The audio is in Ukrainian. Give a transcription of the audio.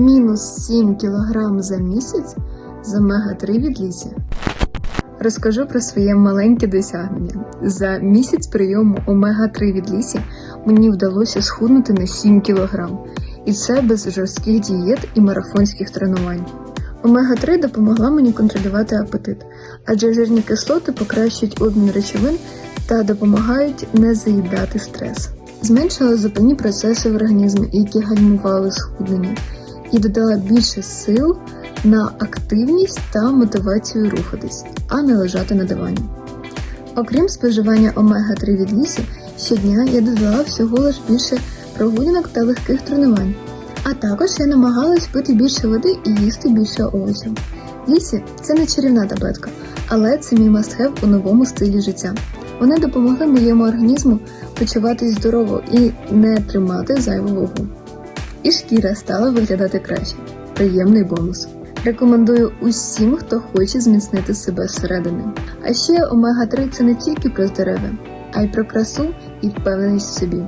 мінус 7 кг за місяць з омега-3 від лісі. Розкажу про своє маленьке досягнення. За місяць прийому омега-3 від лісі мені вдалося схуднути на 7 кг. І це без жорстких дієт і марафонських тренувань. Омега-3 допомогла мені контролювати апетит, адже жирні кислоти покращують обмін речовин та допомагають не заїдати стрес. Зменшила зупинні процеси в організмі, які гальмували схуднення, і додала більше сил на активність та мотивацію рухатись, а не лежати на дивані. Окрім споживання омега-3 від лісі, щодня я додала всього лиш більше прогулянок та легких тренувань. А також я намагалась пити більше води і їсти більше овочів. Лісі це не чарівна таблетка, але це мій мастхев у новому стилі життя. Вони допомогли моєму організму почуватись здорово і не тримати зайву вагу. І шкіра стала виглядати краще. Приємний бонус. Рекомендую усім, хто хоче зміцнити себе зсередини. А ще омега-3 це не тільки про здоров'я, а й про красу і впевненість в собі.